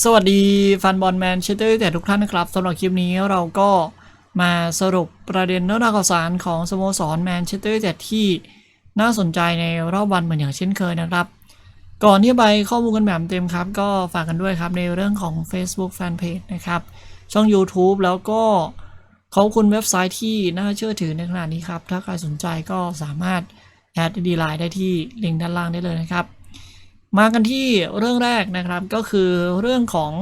สวัสดีฟันบอลแมนเชสเตอร์แต่ทุกท่านนะครับสำหรับคลิปนี้เราก็มาสรุปประเด็นเนื้อหาข่าวสารของสโมสรแมนเชสเตอร์แต่ที่น่าสนใจในรอบวันเหมือนอย่างเช่นเคยนะครับ ก่อนที่ไปข้อมูลกันแบบเต็มครับ ก็ฝากกันด้วยครับในเรื่องของ Facebook Fanpage นะครับ ช่อง YouTube แล้วก็ขอบคุณเว็บไซต์ที่น่าเชื่อถือในขณะนี้ครับ ถ้าใครสนใจก็สามารถแอดดีไลน์ได้ที่ลิงก์ด้านล่างได้เลยนะครับ มากันที่เรื่องแรกนะครับก็คือเรื่องของ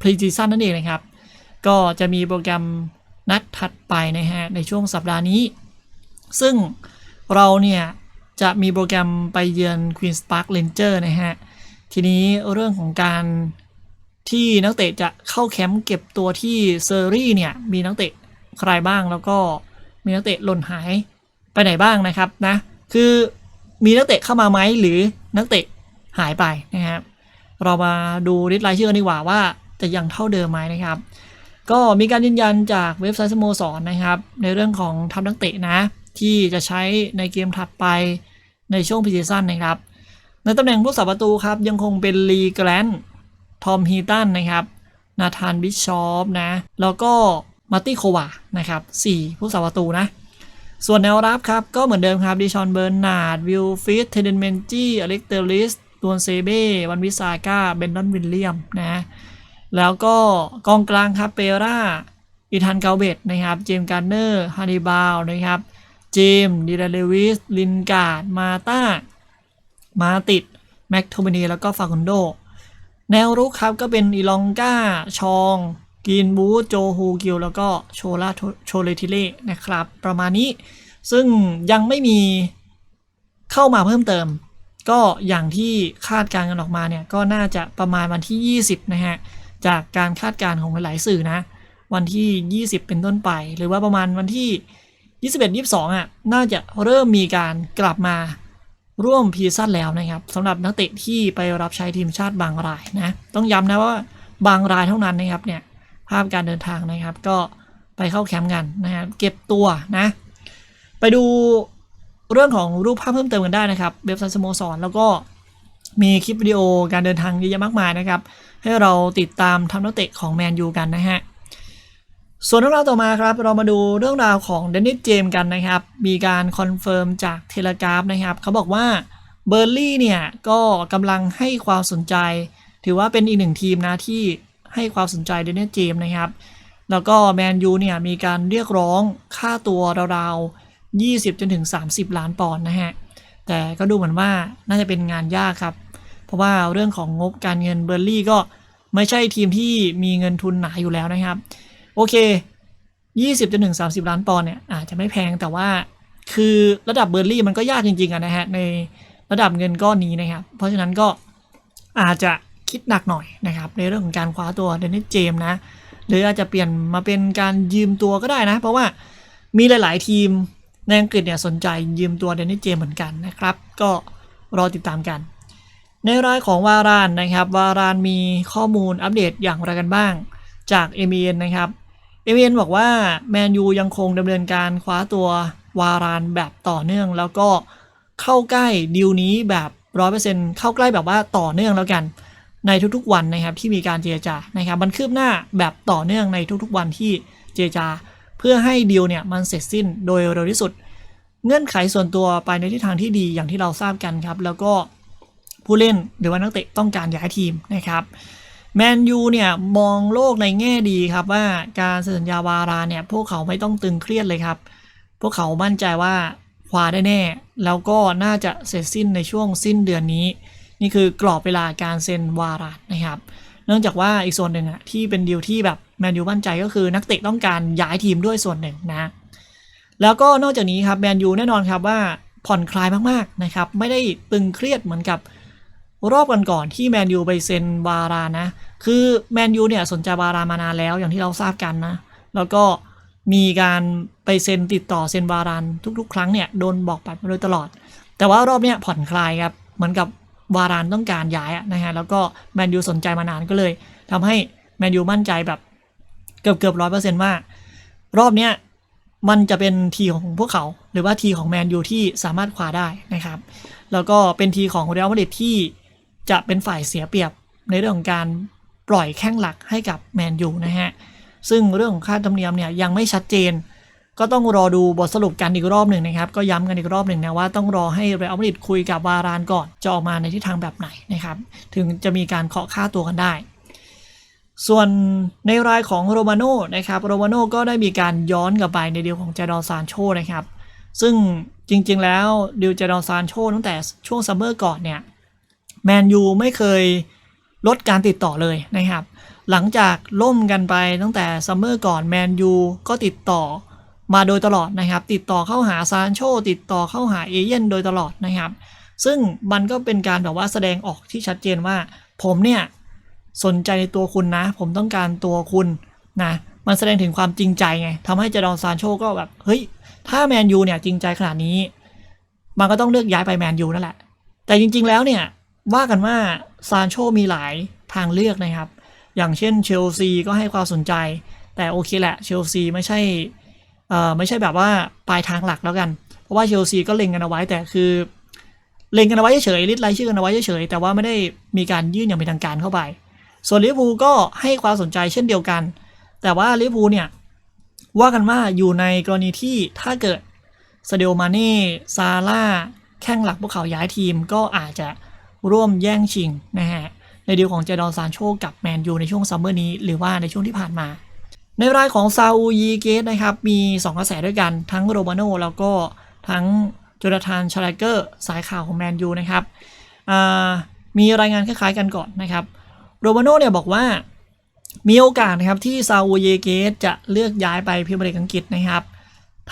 Pre-season นั่นเองนะครับ ก็จะมีโปรแกรมนัดถัดไปนะฮะในช่วงสัปดาห์นี้ ซึ่งเราเนี่ยจะมีโปรแกรมไปเยือน Queen's Park Ranger นะฮะ ทีนี้เรื่องของการที่นักเตะจะเข้าแคมป์เก็บตัวที่เซอร์รี่เนี่ยมีนักเตะใครบ้างแล้วก็มีนักเตะหล่นหายไปไหนบ้างนะครับนะคือมีนักเตะเข้ามาไหมหรือนักเตะ หายไปนะครับเรามาดูริดรายชื่อนดีกว่าว่าจะยังเท่าเดิมไหมนะครับ ก็มีการยืนยันจากเว็บไซต์สโมสรนะครับ ในเรื่องของทัพนักเตะนะ ที่จะใช้ในเกมถัดไปในช่วงพิซีซั่นนะครับ ในตำแหน่งผู้สาประตูครับ ยังคงเป็นลีแกรนท์ทอมฮีตันนะครับนาธานบิชชอปนะ แล้วก็มาร์ตี้โควานะครับสี่ผู้สาประตูนะ ส่วนแนวรับครับ ก็เหมือนเดิมครับดิชอนเบอร์นาร์ดวิลฟิตเทเดนเมนจีอเล็กเตอริส ตวนเซเบ้วันวิซาก้า เบนดอนวิลเลียมนะ แล้วก็กองกลางครับเปราอีธานเกาเบตนะครับ เจมส์การ์เนอร์ฮันนิบาลนะครับ เจมส์ดีลาเลวิส ลินการ์ด มาตามาติด แม็กโทมินีแล้วก็ฟาคุนโด แนวรุกครับก็เป็นอีลองกาชองกีนบูโจฮูกิลแล้วก็โชลาโชเลทิเล่นะครับ ประมาณนี้ ซึ่งยังไม่มีเข้ามาเพิ่มเติม ก็อย่างที่คาดการณ์กันออกมาเนี่ยก็น่าจะประมาณวันที่ 20 นะฮะ จากการคาดการณ์ของหลายๆสื่อนะ วันที่ 20 เป็นต้นไป หรือว่าประมาณวันที่ 21 22อะน่าจะเริ่มมีการกลับมาร่วมพีซั่นแล้วนะครับสำหรับนักเตะที่ไปรับใช้ทีมชาติบางรายนะ ต้องย้ำนะว่าบางรายเท่านั้นนะครับเนี่ยภาพการเดินทางนะครับ ก็ไปเข้าแคมป์กันนะครับเก็บตัวนะ ไปดู เรื่องของรูปภาพเพิ่มเติมกันได้นะครับ เว็บไซต์สโมสรแล้วก็มีคลิปวิดีโอการเดินทางเยอะแยะมากมายนะครับ ให้เราติดตามทำนักเตะของแมนยูกันนะฮะส่วนเรื่องราวต่อมาครับ เรามาดูเรื่องราวของเดนนิสเจมกันนะครับ มีการคอนเฟิร์มจากเทเลกราฟนะครับ เขาบอกว่าเบอร์ลี่เนี่ยก็กำลังให้ความสนใจ ถือว่าเป็นอีกหนึ่งทีมนะที่ให้ความสนใจเดนนิสเจมนะครับ แล้วก็แมนยูเนี่ยมีการเรียกร้องค่าตัวราวๆ 20 จนถึง 30 ล้านปอนด์นะฮะ แต่ก็ดูเหมือนว่าน่าจะเป็นงานยากครับ เพราะว่าเรื่องของงบการเงินเบอร์ลี่ก็ไม่ใช่ทีมที่มีเงินทุนหนาอยู่แล้วนะครับ โอเค 20จนถึง30 ล้านปอนด์เนี่ยอาจจะไม่แพงแต่ว่าคือระดับเบอร์ลี่มันก็ยากจริงๆอะนะฮะในระดับเงินก้อนนี้นะครับ เพราะฉะนั้นก็อาจจะคิดหนักหน่อยนะครับ ในเรื่องของการคว้าตัวเดนนิสเจมส์นะ หรืออาจจะเปลี่ยนมาเป็นการยืมตัวก็ได้นะ เพราะว่ามีหลาย ๆ ทีม ในอังกฤษเนี่ยสนใจยืมตัวเดนนิสเจมเหมือนกันนะครับ ก็รอติดตามกัน ในรายของวารานนะครับ วารานมีข้อมูลอัปเดตอย่างไรกันบ้าง จาก m อ n นะครับเอเนบอกว่าแมนยูยังคงดำเนินการคว้าตัววารานแบบต่อเนื่อง แล้วก็เข้าใกล้ดีลนี้แบบร้อยเปอร์เซ็นต์เข้าใกล้แบบว่าต่อเนื่องแล้วกัน ในทุกๆวันนะครับที่มีการเจรจานะครับมันคืบหน้าแบบต่อเนื่องในทุกๆวันที่เจรจา เพื่อให้ดีลเนี่ยมันเสร็จสิ้นโดยเร็วที่สุด เงื่อนไขส่วนตัวไปในทิศทางที่ดีอย่างที่เราทราบกันครับ แล้วก็ผู้เล่นหรือว่านักเตะต้องการย้ายทีมนะครับแมนยูเนี่ยมองโลกในแง่ดีครับว่าการเซ็นสัญญาวาราเนี่ยพวกเขาไม่ต้องตึงเครียดเลยครับ พวกเขามั่นใจว่าคว้าได้แน่ แล้วก็น่าจะเสร็จสิ้นในช่วงสิ้นเดือนนี้ นี่คือกรอบเวลาการเซ็นวารานะครับ เนื่องจากว่าอีกส่วนหนึ่งอะที่เป็นดีลที่แบบ แมนยูมั่นใจก็คือนักเตะต้องการย้ายทีมด้วยส่วนหนึ่งนะแล้วก็นอกจากนี้ครับแมนยูแน่นอนครับว่าผ่อนคลายมากๆนะครับ ไม่ได้ตึงเครียดเหมือนกับรอบกันก่อนๆที่แมนยูไปเซ็นวารานะ คือแมนยูเนี่ยสนใจวารามานานแล้วอย่างที่เราทราบกันนะ แล้วก็มีการไปเซ็นติดต่อเซ็นวารานทุก ๆ ครั้งเนี่ยโดนบอกปัดมาโดยตลอด แต่ว่ารอบเนี้ยผ่อนคลายครับเหมือนกับวารานต้องการย้ายนะฮะแล้วก็แมนยูสนใจมานานก็เลยทำให้แมนยูมั่นใจแบบ เกือบเกือบร้อยเปอร์เซ็นต์ว่า รอบเนี้ยมันจะเป็นทีของพวกเขา หรือว่าทีของแมนยูที่สามารถคว้าได้นะครับ แล้วก็เป็นทีของเรอัลมาดริดที่จะเป็นฝ่ายเสียเปรียบในเรื่องของการปล่อยแข้งหลักให้กับแมนยูนะฮะ ซึ่งเรื่องของค่าธรรมเนียมเนี่ยยังไม่ชัดเจน ก็ต้องรอดูบทสรุปกันอีกรอบหนึ่งนะครับ ก็ย้ำกันอีกรอบหนึ่งนะว่าต้องรอให้เรอัลมาดริดคุยกับวารานก่อนจะออกมาในทิศทางแบบไหนนะครับ ถึงจะมีการเคาะค่าตัวกันได้ ส่วนในรายของโรมาโน่นะครับโรมาโน่ก็ได้มีการย้อนกลับไปในเดีลของเจดอนซานโชนะครับ ซึ่งจริงๆแล้วดิวเจดอนซานโชตั้งแต่ช่วงซัมเมอร์ก่อนเนี่ยแมนยูไม่เคยลดการติดต่อเลยนะครับ หลังจากล่มกันไปตั้งแต่ซัมเมอร์ก่อนแมนยูก็ติดต่อมาโดยตลอดนะครับ ติดต่อเข้าหาซานโชติดต่อเข้าหาเอเย่นโดยตลอดนะครับ ซึ่งมันก็เป็นการแบบว่าแสดงออกที่ชัดเจนว่าผมเนี่ย สนใจในตัวคุณนะ ผมต้องการตัวคุณนะมันแสดงถึงความจริงใจไงทำให้เจดอนซานโชก็แบบเฮ้ยถ้าแมนยูเนี่ยจริงใจขนาดนี้ มันก็ต้องเลือกย้ายไปแมนยูนั่นแหละ แต่จริง ๆ แล้วเนี่ยว่ากันว่าซานโชมีหลายทางเลือกนะครับ อย่างเช่นเชลซีก็ให้ความสนใจ แต่โอเคแหละเชลซีไม่ใช่เอ่อไม่ใช่แบบว่าปลายทางหลักแล้วกัน เพราะว่าเชลซีก็เล็งกันเอาไว้แต่คือ เล็งกันเอาไว้เฉยลิสต์รายชื่อกันเอาไว้เฉยแต่ว่าไม่ได้มีการยื่นอย่างเป็นทางการเข้าไป ส่วนลิเวอร์พูลก็ให้ความสนใจเช่นเดียวกัน แต่ว่าลิเวอร์พูลเนี่ย ว่ากันว่าอยู่ในกรณีที่ถ้าเกิดซาเดโอมาเน่ซาร่าแข้งหลักพวกเขาย้ายทีมก็อาจจะร่วมแย่งชิงนะฮะในดีลของเจดอนซานโชกับแมนยูในช่วงซัมเมอร์นี้ หรือว่าในช่วงที่ผ่านมา ในรายของซาอูยีเกตนะครับ มี 2 กระแสด้วยกันทั้งโรมาโนแล้วก็ทั้งโจนาธานชาลเกอร์สายข่าวของแมนยูนะครับมีรายงานคล้ายๆกันก่อนนะครับ โรมาโนเนี่ยบอกว่ามีโอกาสนะครับที่ซาอูเยเกตจะเลือกย้ายไปพรีเมียร์ลีกอังกฤษนะครับ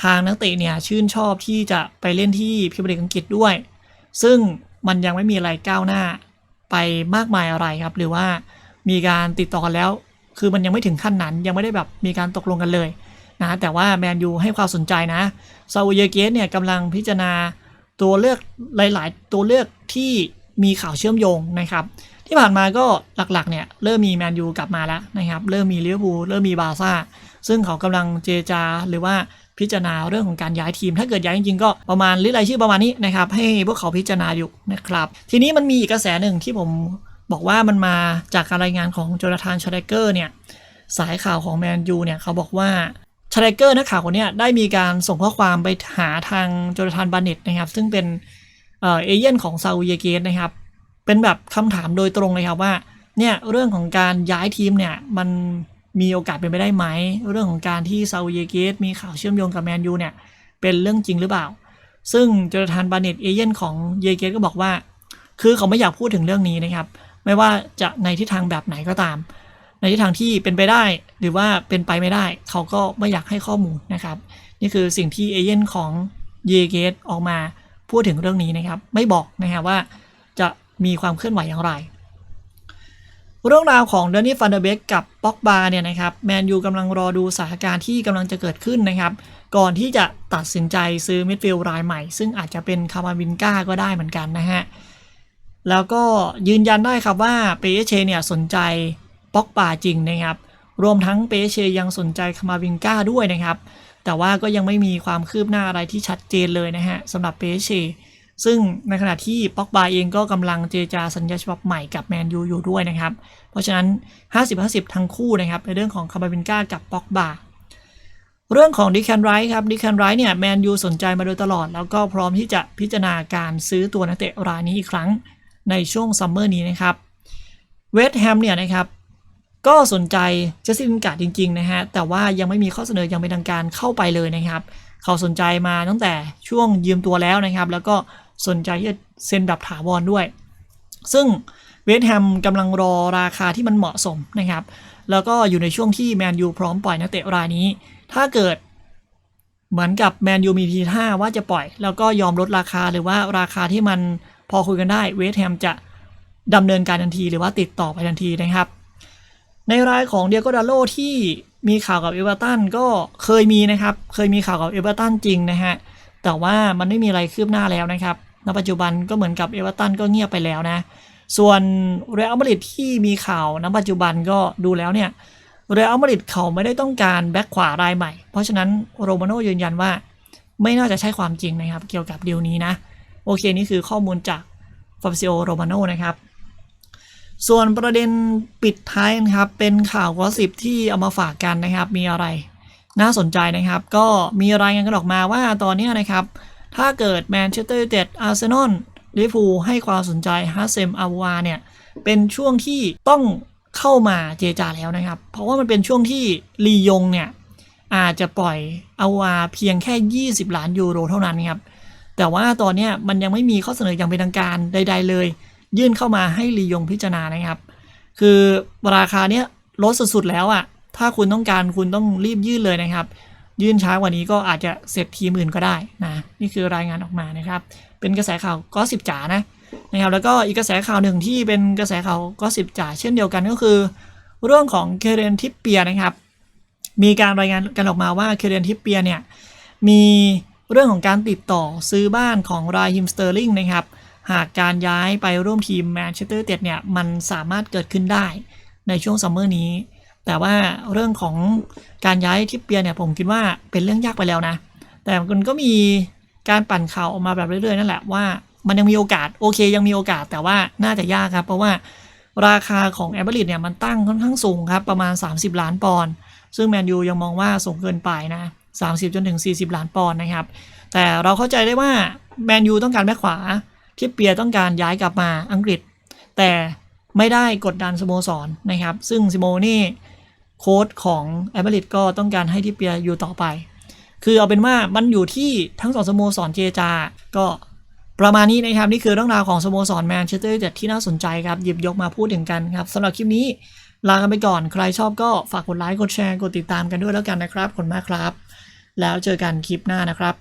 ทางนักเตะเนี่ยชื่นชอบที่จะไปเล่นที่พรีเมียร์ลีกอังกฤษด้วย ซึ่งมันยังไม่มีอะไรก้าวหน้าไปมากมายอะไรครับ หรือว่ามีการติดต่อแล้ว คือมันยังไม่ถึงขั้นนั้น ยังไม่ได้แบบมีการตกลงกันเลยนะแต่ว่าแมนยูให้ความสนใจนะซาอูเยเกตเนี่ยกำลังพิจารณาตัวเลือกหลาย ๆ ตัวเลือกที่มีข่าวเชื่อมโยงนะครับ ที่ผ่านมาก็หลักๆ เนี่ย เริ่มมีแมนยูกลับมาแล้วนะครับ เริ่มมีลิเวอร์พูลเริ่มมีบาซ่า ซึ่งเขากำลังเจจาหรือว่าพิจารณาเรื่องของการย้ายทีม ถ้าเกิดย้ายจริงๆก็ประมาณลิสต์รายชื่อประมาณนี้นะครับให้พวกเขาพิจารณาอยู่นะครับ ทีนี้มันมีอีกกระแสหนึ่งที่ผมบอกว่ามันมาจากการรายงานของโจนาธานชาเดเกอร์เนี่ยสายข่าวของแมนยูเนี่ยเขาบอกว่าชาเดเกอร์นักข่าวคนนี้ได้มีการส่งข้อความไปหาทางโจนาธานบาเน็ตนะครับซึ่งเป็นเอเย่นของซาอุยเกตนะครับ เป็นแบบคำถามโดยตรงเลยครับว่า เนี่ยเรื่องของการย้ายทีมเนี่ยมันมีโอกาสเป็นไปได้ไหม เรื่องของการที่ซาอุเยเกตมีข่าวเชื่อมโยงกับแมนยูเนี่ยเป็นเรื่องจริงหรือเปล่า ซึ่งโจนาธานบาเน็ตเอเย่นของเยเกตก็บอกว่า คือเขาไม่อยากพูดถึงเรื่องนี้นะครับ ไม่ว่าจะในทิศทางแบบไหนก็ตาม ในทิศทางที่เป็นไปได้หรือว่าเป็นไปไม่ได้ เขาก็ไม่อยากให้ข้อมูลนะครับ นี่คือสิ่งที่เอเย่นของเยเกตออกมาพูดถึงเรื่องนี้นะครับ ไม่บอกนะครับว่า มีความเคลื่อนไหวอย่างไร เรื่องราวของเดนนี่ฟันเดเบกกับป็อกบาเนี่ยนะครับแมนยูกำลังรอดูสถานการณ์ที่กำลังจะเกิดขึ้นนะครับ ก่อนที่จะตัดสินใจซื้อมิดฟิลด์รายใหม่ ซึ่งอาจจะเป็นคามาวินก้าก็ได้เหมือนกันนะฮะแล้วก็ยืนยันได้ครับว่าเปเชเนี่ยสนใจป็อกบาจริงนะครับรวมทั้งเปเชยังสนใจคามาวินก้าด้วยนะครับ แต่ว่าก็ยังไม่มีความคืบหน้าอะไรที่ชัดเจนเลยนะฮะสำหรับเปเช ซึ่งในขณะที่ป็อกบาเองก็กำลังเจรจาสัญญาฉบับใหม่กับแมนยูอยู่ด้วยนะครับ เพราะฉะนั้น 50-50 ทั้งคู่นะครับ ในเรื่องของคาบาบินก้ากับป็อกบาเรื่องของดิแคนไรท์ครับดิแคนไรท์เนี่ยแมนยูสนใจมาโดยตลอด แล้วก็พร้อมที่จะพิจารณาการซื้อตัวนักเตะรายนี้อีกครั้งในช่วงซัมเมอร์นี้นะครับเวสต์แฮมเนี่ยนะครับก็สนใจเจสซินกาดจริงๆนะฮะแต่ว่ายังไม่มีข้อเสนอย่างเป็นทางการเข้าไปเลยนะครับ เขาสนใจมาตั้งแต่ช่วงยืมตัวแล้วนะครับ แล้วก็ สนใจที่จะเซ็นแบบถาวรด้วย ซึ่งเวสต์แฮมกำลังรอราคาที่มันเหมาะสมนะครับ แล้วก็อยู่ในช่วงที่แมนยูพร้อมปล่อยนักเตะรายนี้ ถ้าเกิดเหมือนกับแมนยูมีทีท่าว่าจะปล่อย แล้วก็ยอมลดราคาหรือว่าราคาที่มันพอคุยกันได้เวสต์แฮมจะดำเนินการทันทีหรือว่าติดต่อไปทันทีนะครับ ในรายของเดียโกดาโลที่มีข่าวกับเอเวอร์ตันก็เคยมีนะครับ เคยมีข่าวกับเอเวอร์ตันจริงนะฮะ แต่ว่ามันไม่มีอะไรคืบหน้าแล้วนะครับณปัจจุบันก็เหมือนกับเอเวอร์ตันก็เงียบไปแล้วนะ ส่วนเรอัลมาดริดที่มีข่าวณปัจจุบันก็ดูแล้วเนี่ยเรอัลมาดริดเขาไม่ได้ต้องการแบ็คขวารายใหม่ เพราะฉะนั้นโรมาโนยืนยันว่า ไม่น่าจะใช่ความจริงนะครับ เกี่ยวกับดีลนี้นะ โอเค นี่คือข้อมูลจากฟาบิซิโอโรมาโนนะครับ ส่วนประเด็นปิดท้ายนะครับ เป็นข่าวกอสิบที่เอามาฝากกันนะครับ มีอะไร น่าสนใจนะครับ ก็มีรายงานกันออกมาว่าตอนนี้นะครับ ถ้าเกิดแมนเชสเตอร์ยูไนเต็ดอาร์เซนอลลิเวอร์พูลให้ความสนใจฮัสเซมอาวาเนี่ยเป็นช่วงที่ต้องเข้ามาเจจาแล้วนะครับ เพราะว่ามันเป็นช่วงที่ลียงเนี่ยอาจจะปล่อยอาวาเพียงแค่ 20 ล้านยูโรเท่านั้นครับแต่ว่าตอนนี้มันยังไม่มีข้อเสนออย่างเป็นทางการใด ๆ เลย ยื่นเข้ามาให้ลียงพิจารณานะครับ คือราคาเนี้ยลดสุดๆแล้วอะ่ะ ถ้าคุณต้องการคุณต้องรีบยื่นเลยนะครับ ยื่นช้ากว่านี้ก็อาจจะเสร็จทีมอื่นก็ได้นะนี่คือรายงานออกมานะครับ เป็นกระแสข่าวก็สิบจ๋านะนะครับแล้วก็อีกกระแสข่าวหนึ่งที่เป็นกระแสข่าวก็สิบจ๋าเช่นเดียวกันก็คือ เรื่องของเคเรนทิปเปียนะครับ มีการรายงานกันออกมาว่าเคเรนทิปเปียเนี่ยมีเรื่องของการติดต่อซื้อบ้านของรายฮิมสเตอร์ลิงนะครับหากการย้ายไปร่วมทีมแมนเชสเตอร์เต็ดเนี่ยมันสามารถเกิดขึ้นได้ในช่วงซัมเมอร์นี้ แต่ว่าเรื่องของการย้ายทิปเปียเนี่ยผมคิดว่าเป็นเรื่องยากไปแล้วนะ แต่มันก็มีการปั่นข่าวออกมาแบบเรื่อยๆนั่นแหละว่ามันยังมีโอกาสโอเคยังมีโอกาสแต่ว่าน่าจะยากครับ เพราะว่าราคาของแอเบริดเนี่ยมันตั้งค่อนข้างสูงครับ ประมาณ 30 ล้านปอนด์ซึ่งแมนยูยังมองว่าสูงเกินไปนะ 30 จนถึง 40 ล้านปอนด์นะครับ แต่เราเข้าใจได้ว่าแมนยูต้องการแบ็คขวาทิปเปียต้องการย้ายกลับมาอังกฤษ แต่ไม่ได้กดดันสโมสรนะครับ ซึ่งซิโมนี่ โค้ชของแอเบริดก็ต้องการให้ทิเปียอยู่ต่อไป คือเอาเป็นว่ามันอยู่ที่ทั้งสองสโมสรเจจา ก็ประมาณนี้นะครับ นี่คือเรื่องราวของสโมสรแมนเชสเตอร์ยูไนเต็ดที่น่าสนใจครับ หยิบยกมาพูดถึงกันครับสำหรับคลิปนี้ลากันไปก่อน ใครชอบก็ฝากกดไลค์กดแชร์กดติดตามกันด้วยแล้วกันนะครับขอบคุณมากครับ แล้วเจอกันคลิปหน้านะครับ